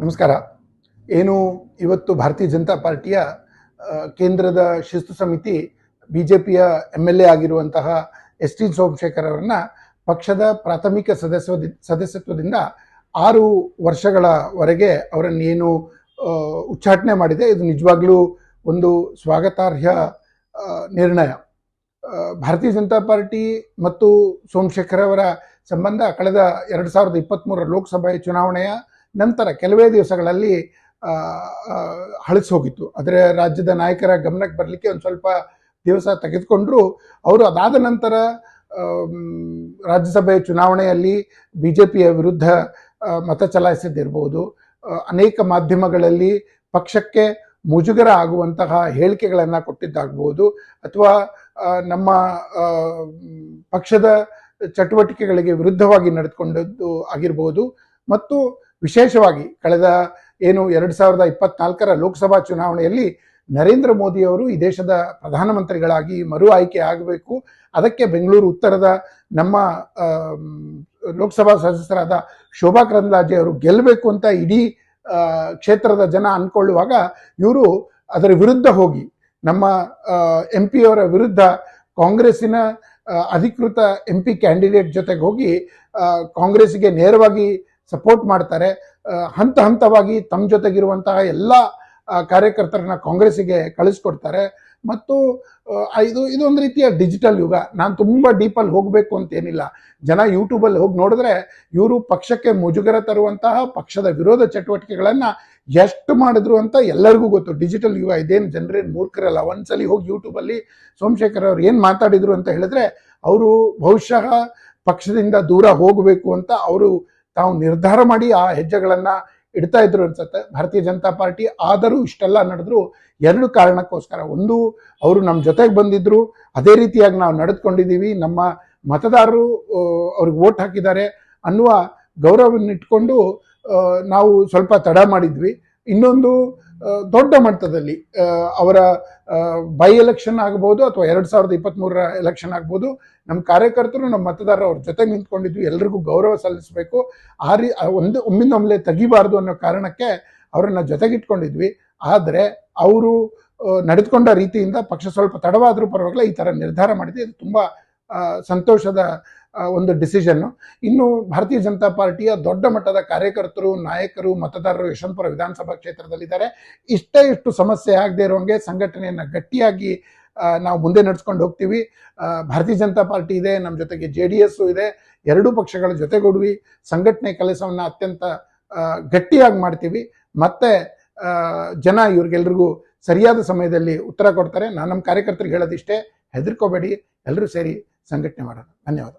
ನಮಸ್ಕಾರ. ಏನು ಇವತ್ತು ಭಾರತೀಯ ಜನತಾ ಪಾರ್ಟಿಯ ಕೇಂದ್ರದ ಶಿಸ್ತು ಸಮಿತಿ ಬಿ ಜೆ ಪಿಯ ಎಂ ಎಲ್ ಎ ಆಗಿರುವಂತಹ ಎಸ್ ಟಿ ಸೋಮಶೇಖರ್ ಅವರನ್ನ ಪಕ್ಷದ ಪ್ರಾಥಮಿಕ ಸದಸ್ಯ ಸದಸ್ಯತ್ವದಿಂದ ಆರು ವರ್ಷಗಳವರೆಗೆ ಅವರನ್ನು ಏನು ಉಚ್ಚಾಟನೆ ಮಾಡಿದೆ. ಇದು ನಿಜವಾಗ್ಲೂ ಒಂದು ಸ್ವಾಗತಾರ್ಹ ನಿರ್ಣಯ. ಭಾರತೀಯ ಜನತಾ ಪಾರ್ಟಿ ಮತ್ತು ಸೋಮಶೇಖರ್ ಅವರ ಸಂಬಂಧ ಕಳೆದ ಎರಡು ಸಾವಿರದ ಇಪ್ಪತ್ತ್ಮೂರರ ಲೋಕಸಭೆ ಚುನಾವಣೆಯ ನಂತರ ಕೆಲವೇ ದಿವಸಗಳಲ್ಲಿ ಹಳಸಿ ಹೋಗಿತ್ತು ಆದರೆ ರಾಜ್ಯದ ನಾಯಕರ ಗಮನಕ್ಕೆ ಬರಲಿಕ್ಕೆ ಒಂದು ಸ್ವಲ್ಪ ದಿವಸ ತೆಗೆದುಕೊಂಡ್ರು. ಅವರು ಅದಾದ ನಂತರ ರಾಜ್ಯಸಭೆ ಚುನಾವಣೆಯಲ್ಲಿ ಬಿ ಜೆ ಪಿಯ ವಿರುದ್ಧ ಮತ ಚಲಾಯಿಸಿದ್ದಿರ್ಬೋದು ಅನೇಕ ಮಾಧ್ಯಮಗಳಲ್ಲಿ ಪಕ್ಷಕ್ಕೆ ಮುಜುಗರ ಆಗುವಂತಹ ಹೇಳಿಕೆಗಳನ್ನು ಕೊಟ್ಟಿದ್ದಾಗಬಹುದು ಅಥವಾ ನಮ್ಮ ಪಕ್ಷದ ಚಟುವಟಿಕೆಗಳಿಗೆ ವಿರುದ್ಧವಾಗಿ ನಡೆದುಕೊಂಡದ್ದು ಆಗಿರ್ಬೋದು. ಮತ್ತು ವಿಶೇಷವಾಗಿ ಕಳೆದ ಏನು ಎರಡು ಸಾವಿರದ ಇಪ್ಪತ್ನಾಲ್ಕರ ಲೋಕಸಭಾ ಚುನಾವಣೆಯಲ್ಲಿ ನರೇಂದ್ರ ಮೋದಿಯವರು ಈ ದೇಶದ ಪ್ರಧಾನಮಂತ್ರಿಗಳಾಗಿ ಮರು ಆಯ್ಕೆ ಆಗಬೇಕು. ಅದಕ್ಕೆ ಬೆಂಗಳೂರು ಉತ್ತರದ ನಮ್ಮ ಲೋಕಸಭಾ ಸದಸ್ಯರಾದ ಶೋಭಾ ಕರಂದ್ಲಾಜೆ ಅವರು ಗೆಲ್ಲಬೇಕು ಅಂತ ಇಡೀ ಕ್ಷೇತ್ರದ ಜನ ಅಂದ್ಕೊಳ್ಳುವಾಗ ಇವರು ಅದರ ವಿರುದ್ಧ ಹೋಗಿ ನಮ್ಮ ಎಂ ಪಿಯವರ ವಿರುದ್ಧ ಕಾಂಗ್ರೆಸ್ಸಿನ ಅಧಿಕೃತ ಎಂ ಪಿ ಕ್ಯಾಂಡಿಡೇಟ್ ಜೊತೆಗೆ ಹೋಗಿ ಕಾಂಗ್ರೆಸ್ಗೆ ನೇರವಾಗಿ ಸಪೋರ್ಟ್ ಮಾಡ್ತಾರೆ. ಹಂತ ಹಂತವಾಗಿ ತಮ್ಮ ಜೊತೆಗಿರುವಂತಹ ಎಲ್ಲ ಕಾರ್ಯಕರ್ತರನ್ನ ಕಾಂಗ್ರೆಸ್ಸಿಗೆ ಕಳಿಸ್ಕೊಡ್ತಾರೆ. ಮತ್ತು ಇದು ಇದೊಂದು ರೀತಿಯ ಡಿಜಿಟಲ್ ಯುಗ. ನಾನು ತುಂಬ ಡೀಪಲ್ಲಿ ಹೋಗಬೇಕು ಅಂತ ಏನಿಲ್ಲ ಜನ ಯೂಟ್ಯೂಬಲ್ಲಿ ಹೋಗಿ ನೋಡಿದ್ರೆ ಇವರು ಪಕ್ಷಕ್ಕೆ ಮುಜುಗರ ತರುವಂತಹ, ಪಕ್ಷದ ವಿರೋಧ ಚಟುವಟಿಕೆಗಳನ್ನು ಎಷ್ಟು ಮಾಡಿದ್ರು ಅಂತ ಎಲ್ಲರಿಗೂ ಗೊತ್ತು. ಡಿಜಿಟಲ್ ಯುಗ ಇದೇನು ಜನರೇನು ಮೂರ್ಖರಲ್ಲ. ಒಂದ್ಸಲಿ ಹೋಗಿ ಯೂಟ್ಯೂಬಲ್ಲಿ ಸೋಮಶೇಖರ್ ಅವ್ರು ಏನು ಮಾತಾಡಿದ್ರು ಅಂತ ಹೇಳಿದ್ರೆ, ಅವರು ಬಹುಶಃ ಪಕ್ಷದಿಂದ ದೂರ ಹೋಗಬೇಕು ಅಂತ ಅವರು ತಾವು ನಿರ್ಧಾರ ಮಾಡಿ ಆ ಹೆಜ್ಜೆಗಳನ್ನು ಇಡ್ತಾ ಇದ್ರು ಅನ್ಸುತ್ತೆ. ಭಾರತೀಯ ಜನತಾ ಪಾರ್ಟಿ ಆದರೂ ಇಷ್ಟೆಲ್ಲ ನಡೆದ್ರು ಎರಡು ಕಾರಣಕ್ಕೋಸ್ಕರ. ಒಂದು, ಅವರು ನಮ್ಮ ಜೊತೆಗೆ ಬಂದಿದ್ರು. ಅದೇ ರೀತಿಯಾಗಿ ನಾವು ನಡೆದುಕೊಂಡಿದ್ದೀವಿ. ನಮ್ಮ ಮತದಾರರು ಅವ್ರಿಗೆ ವೋಟ್ ಹಾಕಿದ್ದಾರೆ ಅನ್ನುವ ಗೌರವವನ್ನು ಇಟ್ಕೊಂಡು ನಾವು ಸ್ವಲ್ಪ ತಡ ಮಾಡಿದ್ವಿ. ಇನ್ನೊಂದು ದೊಡ್ಡ ಮಟ್ಟದಲ್ಲಿ ಅವರ ಬೈ ಎಲೆಕ್ಷನ್ ಆಗ್ಬೋದು ಅಥವಾ ಎರಡು ಸಾವಿರದ ಇಪ್ಪತ್ತ್ಮೂರರ ಎಲೆಕ್ಷನ್ ಆಗ್ಬೋದು ನಮ್ಮ ಕಾರ್ಯಕರ್ತರು ನಮ್ಮ ಮತದಾರರು ಅವ್ರ ಜೊತೆ ನಿಂತ್ಕೊಂಡಿದ್ವಿ ಎಲ್ರಿಗೂ ಗೌರವ ಸಲ್ಲಿಸಬೇಕು. ಆ ರೀ ಒಂದು ಒಂದು ಒಮ್ಮಿಂದೊಮ್ಮೆಲೆ ತೆಗಿಬಾರ್ದು ಅನ್ನೋ ಕಾರಣಕ್ಕೆ ಅವರನ್ನ ಜೊತೆಗಿಟ್ಕೊಂಡಿದ್ವಿ ಆದರೆ ಅವರು ನಡೆದುಕೊಂಡ ರೀತಿಯಿಂದ ಪಕ್ಷ ಸ್ವಲ್ಪ ತಡವಾದರೂ ಪರವಾಗಿಲ್ಲ, ಈ ಥರ ನಿರ್ಧಾರ ಮಾಡಿದೆ ಇದು ತುಂಬ ಸಂತೋಷದ ಒಂದು ಡಿಸಿಷನ್ನು ಇನ್ನು ಭಾರತೀಯ ಜನತಾ ಪಾರ್ಟಿಯ ದೊಡ್ಡ ಮಟ್ಟದ ಕಾರ್ಯಕರ್ತರು, ನಾಯಕರು, ಮತದಾರರು ಯಶವಂತಪುರ ವಿಧಾನಸಭಾ ಕ್ಷೇತ್ರದಲ್ಲಿದ್ದಾರೆ. ಇಷ್ಟೇ ಇಷ್ಟು ಸಮಸ್ಯೆ ಆಗದೆ ಇರೋಂಗೆ ಸಂಘಟನೆಯನ್ನು ಗಟ್ಟಿಯಾಗಿ ನಾವು ಮುಂದೆ ನಡೆಸ್ಕೊಂಡು ಹೋಗ್ತೀವಿ. ಭಾರತೀಯ ಜನತಾ ಪಾರ್ಟಿ ಇದೆ ನಮ್ಮ ಜೊತೆಗೆ ಜೆ ಡಿ ಎಸ್ಸು ಇದೆ. ಎರಡೂ ಪಕ್ಷಗಳ ಜೊತೆಗೂಡಿ ಸಂಘಟನೆ ಕೆಲಸವನ್ನು ಅತ್ಯಂತ ಗಟ್ಟಿಯಾಗಿ ಮಾಡ್ತೀವಿ. ಮತ್ತೆ ಜನ ಇವ್ರಿಗೆಲ್ರಿಗೂ ಸರಿಯಾದ ಸಮಯದಲ್ಲಿ ಉತ್ತರ ಕೊಡ್ತಾರೆ. ನಾನು ನಮ್ಮ ಕಾರ್ಯಕರ್ತರಿಗೆ ಹೇಳೋದಿಷ್ಟೇ. ಹೆದರ್ಕೋಬೇಡಿ. ಎಲ್ಲರೂ ಸೇರಿ ಸಂಘಟನೆ ಮಾಡೋಣ. ಧನ್ಯವಾದ.